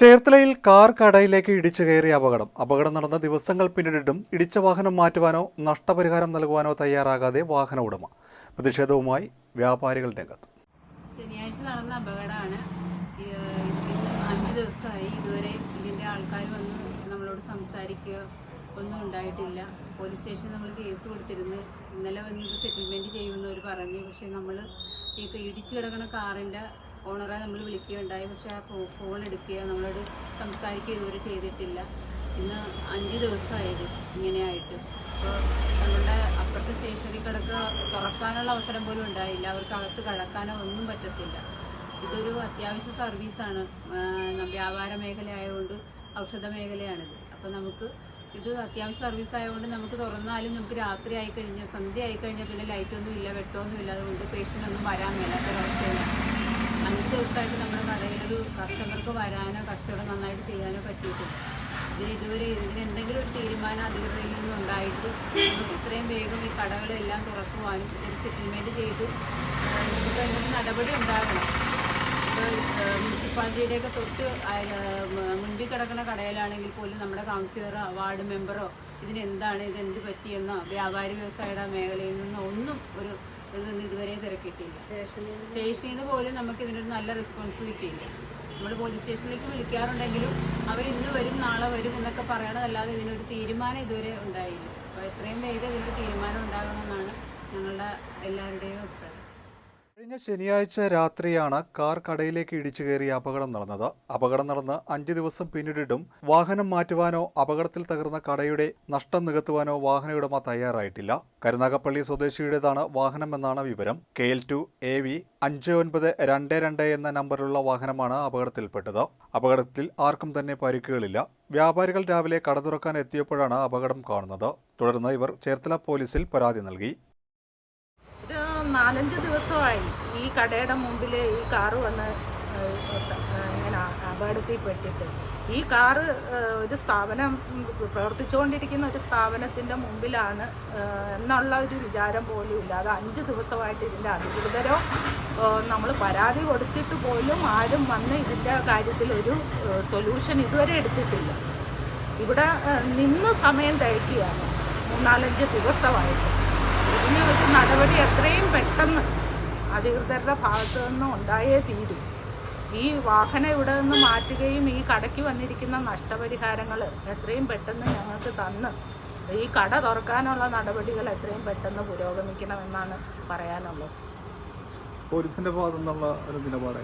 ചേർത്തലയിൽ കാർ കടയിലേക്ക് ഇടിച്ചു കയറിയ അപകടം. അപകടം നടന്ന ദിവസങ്ങൾ പിന്നിട്ടിട്ടും ഇടിച്ച വാഹനം മാറ്റുവാനോ നഷ്ടപരിഹാരം നൽകുവാനോ തയ്യാറാകാതെ വാഹന ഉടമ. പ്രതിഷേധവുമായി വ്യാപാരികൾ രംഗത്ത്. ശനിയാഴ്ച നടന്ന അപകടമാണ്. അഞ്ച് ദിവസമായി ഇതുവരെ ഇതിന്റെ ആൾക്കാർ വന്ന് നമ്മളോട് സംസാരിക്കുകയോ ഒന്നും ഉണ്ടായിട്ടില്ല. പോലീസ് സ്റ്റേഷനിൽ നമ്മൾ കേസ് കൊടുത്തിരുന്നു. ഇന്നലെ വന്ന് സെറ്റിൽമെന്റ് ചെയ്യുമെന്ന് അവർ പറഞ്ഞു. പക്ഷേ നമ്മൾ ഈ ഇടിച്ചു കിടക്കുന്ന കാറിന്റെ ഓണറെ നമ്മൾ വിളിക്കുകയുണ്ടായി. പക്ഷേ ആ ഫോൺ എടുക്കുക നമ്മളോട് സംസാരിക്കുക ഇതുവരെ ചെയ്തിട്ടില്ല. ഇന്ന് അഞ്ച് ദിവസമായത് ഇങ്ങനെയായിട്ട്. അപ്പോൾ നമ്മളുടെ അപ്പുറത്തെ സ്റ്റേഷനറി കിടക്ക് തുറക്കാനുള്ള അവസരം പോലും ഉണ്ടായില്ല. അവർക്ക് അകത്ത് കടക്കാനോ ഒന്നും പറ്റത്തില്ല. ഇതൊരു അത്യാവശ്യ സർവീസാണ്. വ്യാപാര മേഖല ആയതുകൊണ്ട് ഔഷധ മേഖലയാണിത്. അപ്പോൾ നമുക്ക് ഇത് അത്യാവശ്യ സർവീസ് ആയതുകൊണ്ട് നമുക്ക് തുറന്നാലും നമുക്ക് രാത്രി ആയിക്കഴിഞ്ഞാൽ സന്ധ്യ ആയിക്കഴിഞ്ഞാൽ പിന്നെ ലൈറ്റൊന്നും ഇല്ല വെട്ടമൊന്നും ഇല്ല. അതുകൊണ്ട് പേഷ്യന്റ് ഒന്നും വരാൻ മേലാത്തൊരവസ്ഥയാണ് ദിവസമായിട്ട് നമ്മുടെ കടയിലൊരു കസ്റ്റമർക്ക് വരാനോ കച്ചവടം നന്നായിട്ട് ചെയ്യാനോ പറ്റിയിട്ടില്ല. ഇതിന് ഇതുവരെ ഇതിന് എന്തെങ്കിലും ഒരു തീരുമാനം അധികൃതരിൽ നിന്നും ഉണ്ടായിട്ട് നമുക്ക് ഇത്രയും വേഗം ഈ കടകളെല്ലാം തുറക്കുവാനും ഇതൊരു സെറ്റിൽമെന്റ് ചെയ്ത് നമുക്ക് അതിനൊരു നടപടി ഉണ്ടാകണം. മുനിസിപ്പാലിറ്റിയുടെയൊക്കെ തൊട്ട് മുൻപിൽ കിടക്കുന്ന കടയിലാണെങ്കിൽ പോലും നമ്മുടെ കൗൺസിലറോ വാർഡ് മെമ്പറോ ഇതിനെന്താണ് ഇതെന്ത് പറ്റിയെന്നോ വ്യാപാരി വ്യവസായിയുടെ മേഖലയിൽ നിന്നോ ഒന്നും ഒരു ഇതൊന്നും ഇതുവരെ തിരക്കിയിട്ടില്ല സ്റ്റേഷനിൽ നിന്ന് പോലും നമുക്ക് ഇതിനൊരു നല്ല റെസ്പോൺസ് കിട്ടിയില്ല. നമ്മൾ പോലീസ് സ്റ്റേഷനിലേക്ക് വിളിക്കാറുണ്ടെങ്കിലും അവർ ഇന്ന് വരും നാളെ വരും എന്നൊക്കെ പറയണതല്ലാതെ ഇതിനൊരു തീരുമാനം ഇതുവരെ ഉണ്ടായില്ല. അപ്പോൾ എത്രയും വേഗം ഇതിനൊരു തീരുമാനം ഉണ്ടാകണമെന്നാണ് ഞങ്ങളുടെ എല്ലാവരുടെയും അഭിപ്രായം. കഴിഞ്ഞ ശനിയാഴ്ച രാത്രിയാണ് കാർ കടയിലേക്ക് ഇടിച്ചു കയറിയ അപകടം നടന്നത്. അപകടം നടന്ന് അഞ്ച് ദിവസം പിന്നിട്ടിട്ടും വാഹനം മാറ്റുവാനോ അപകടത്തിൽ തകർന്ന കടയുടെ നഷ്ടം നികത്തുവാനോ വാഹന ഉടമ തയ്യാറായിട്ടില്ല. കരുനാഗപ്പള്ളി സ്വദേശിയുടേതാണ് വാഹനമെന്നാണ് വിവരം. K L two A V അഞ്ച് ഒൻപത് രണ്ട് രണ്ട് എന്ന നമ്പറിലുള്ള വാഹനമാണ് അപകടത്തിൽപ്പെട്ടത്. അപകടത്തിൽ ആർക്കും തന്നെ പരിക്കുകളില്ല. വ്യാപാരികൾ രാവിലെ കട തുറക്കാൻ എത്തിയപ്പോഴാണ് അപകടം കാണുന്നത്. തുടർന്ന് ഇവർ ചേർത്തല പോലീസിൽ പരാതി നൽകി. നാലഞ്ച് ദിവസമായി ഈ കടയുടെ മുമ്പിൽ ഈ കാറ് വന്ന് ഇങ്ങനെ അപകടത്തിൽ പെട്ടിട്ട് ഈ കാറ് ഒരു സ്ഥാപനം പ്രവർത്തിച്ചുകൊണ്ടിരിക്കുന്ന ഒരു സ്ഥാപനത്തിന്റെ മുമ്പിലാണ് എന്നുള്ള ഒരു വിചാരം പോലും ഇല്ല. അത് അഞ്ച് ദിവസമായിട്ട് ഇതിന്റെ അധികൃതരോ നമ്മൾ പരാതി കൊടുത്തിട്ട് പോലും ആരും വന്ന് ഇതിന്റെ കാര്യത്തിലൊരു സൊല്യൂഷൻ ഇതുവരെ എടുത്തിട്ടില്ല. ഇവിടെ നിന്ന് സമയം തയ്ക്കുകയാണ് മൂന്നാലഞ്ച് ദിവസമായിട്ട്. ഇതിന് ഒരു നടപടി എത്രയും പെട്ടെന്ന് അധികൃതരുടെ ഭാഗത്തു നിന്ന് ഉണ്ടായേ തീരൂ. ഈ വാഹനം ഇവിടെ നിന്ന് മാറ്റുകയും ഈ കടയ്ക്ക് വന്നിരിക്കുന്ന നഷ്ടപരിഹാരങ്ങൾ എത്രയും പെട്ടെന്ന് ഞങ്ങൾക്ക് തന്ന് ഈ കട തുറക്കാനുള്ള നടപടികൾ എത്രയും പെട്ടെന്ന് പുരോഗമിക്കണമെന്നാണ് പറയാനുള്ളത്. പോലീസിന്റെ ഭാഗത്തു നിന്നുള്ള ഒരു നിലപാട്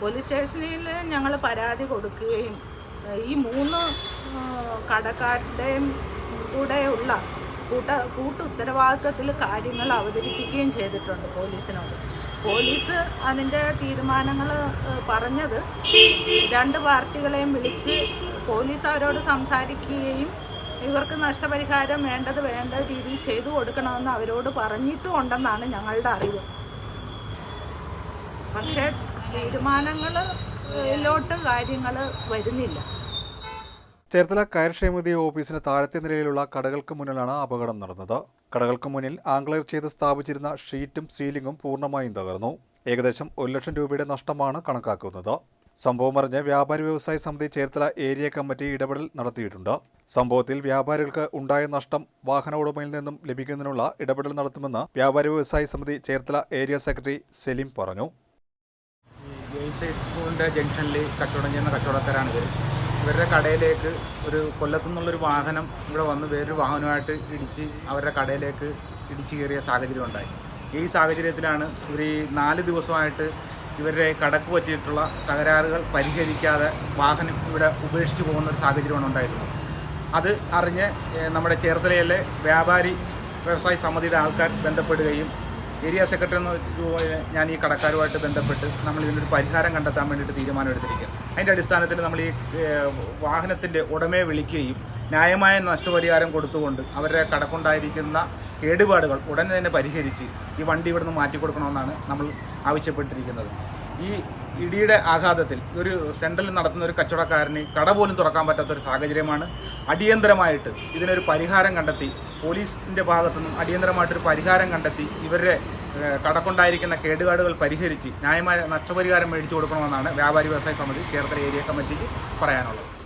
പോലീസ് സ്റ്റേഷനിൽ ഞങ്ങൾ പരാതി കൊടുക്കുകയും ഈ മൂന്ന് കടക്കാരുടെയും കൂടെയുള്ള കൂട്ട കൂട്ടു ഉത്തരവാദിത്വത്തിൽ കാര്യങ്ങൾ അവതരിപ്പിക്കുകയും ചെയ്തിട്ടുണ്ട് പോലീസിനോട്. പോലീസ് അതിന്റെ തീരുമാനങ്ങൾ പറഞ്ഞത് രണ്ട് പാർട്ടികളെയും വിളിച്ച് പോലീസ് അവരോട് സംസാരിക്കുകയും ഇവർക്ക് നഷ്ടപരിഹാരം വേണ്ടത് വേണ്ട രീതിയിൽ ചെയ്തു കൊടുക്കണമെന്ന് അവരോട് പറഞ്ഞിട്ടും ഉണ്ടെന്നാണ് ഞങ്ങളുടെ അറിവ്. പക്ഷേ തീരുമാനങ്ങളിലോട്ട് കാര്യങ്ങൾ വരുന്നില്ല. ചേർത്തല കയർ ഓഫീസിന് താഴത്തെ നിലയിലുള്ള കടകൾക്ക് മുന്നിലാണ് അപകടം നടന്നത്. കടകൾക്ക് മുന്നിൽ ആംഗ്ലർ ചെയ്ത് സ്ഥാപിച്ചിരുന്ന ഷീറ്റും സീലിംഗും പൂർണമായും തകർന്നു. ഏകദേശം ഒരു ലക്ഷം രൂപയുടെ നഷ്ടമാണ് കണക്കാക്കുന്നത്. സംഭവം അറിഞ്ഞ് വ്യാപാരി വ്യവസായ സമിതി ചേർത്തല ഏരിയ കമ്മിറ്റി ഇടപെടൽ നടത്തിയിട്ടുണ്ട്. സംഭവത്തിൽ വ്യാപാരികൾക്ക് ഉണ്ടായ നഷ്ടം വാഹന ഉടമയിൽ നിന്നും ലഭിക്കുന്നതിനുള്ള ഇടപെടൽ നടത്തുമെന്ന് വ്യാപാരി വ്യവസായ സമിതി ചേർത്തല ഏരിയ സെക്രട്ടറി സെലിം പറഞ്ഞു. സ്കൂളിന്റെ ജംഗ്ഷനിൽ ചെയ്യുന്ന കച്ചവടക്കാരാണ് ഇവരുടെ കടയിലേക്ക് ഒരു കൊല്ലത്തു നിന്നുള്ളൊരു വാഹനം ഇവിടെ വന്ന് വേറൊരു വാഹനമായിട്ട് ഇടിച്ച് അവരുടെ കടയിലേക്ക് ഇടിച്ചു കയറിയ സാഹചര്യം ഉണ്ടായി. ഈ സാഹചര്യത്തിലാണ് ഇവർ ഈ നാല് ദിവസമായിട്ട് ഇവരുടെ കടക്ക് പറ്റിയിട്ടുള്ള തകരാറുകൾ പരിഹരിക്കാതെ വാഹനം ഇവിടെ ഉപേക്ഷിച്ച് പോകുന്ന ഒരു സാഹചര്യമാണ് ഉണ്ടായിരുന്നത്. അത് അറിഞ്ഞ് നമ്മുടെ ചേർത്തലയിലെ വ്യാപാരി വ്യവസായ സമിതിയുടെ ആൾക്കാർ ബന്ധപ്പെടുകയും ഏരിയ സെക്രട്ടറി എന്ന ഞാൻ ഈ കടക്കാരുമായിട്ട് ബന്ധപ്പെട്ട് നമ്മൾ ഇതിനൊരു പരിഹാരം കണ്ടെത്താൻ വേണ്ടിയിട്ട് തീരുമാനമെടുത്തിരിക്കുക അതിന്റെ അടിസ്ഥാനത്തിൽ നമ്മൾ ഈ വാഹനത്തിന്റെ ഉടമയെ വിളിക്കുകയും ന്യായമായ നഷ്ടപരിഹാരം കൊടുത്തുകൊണ്ട് അവരുടെ കടക്കുണ്ടായിരിക്കുന്ന കേടുപാടുകൾ ഉടനെ തന്നെ പരിഹരിച്ച് ഈ വണ്ടി ഇവിടുന്ന് മാറ്റി കൊടുക്കണമെന്നാണ് നമ്മൾ ആവശ്യപ്പെട്ടിരിക്കുന്നത്. ഈ ഇടിയുടെ ആഘാതത്തിൽ ഒരു സെൻട്രലിൽ നടത്തുന്ന ഒരു കച്ചവടക്കാരന് കട പോലും തുറക്കാൻ പറ്റാത്ത ഒരു സാഹചര്യമാണ്. അടിയന്തരമായിട്ട് ഇതിനൊരു പരിഹാരം കണ്ടെത്തി പോലീസിന്റെ ഭാഗത്തുനിന്നും അടിയന്തരമായിട്ടൊരു പരിഹാരം കണ്ടെത്തി ഇവരുടെ കടക്കുണ്ടായിരിക്കുന്ന കേടുപാടുകൾ പരിഹരിച്ച് ന്യായമായ നഷ്ടപരിഹാരം മേടിച്ചു കൊടുക്കണമെന്നാണ് വ്യാപാരി വ്യവസായ സമിതി ചേർത്തല ഏരിയ കമ്മിറ്റിക്ക് പറയാനുള്ളത്.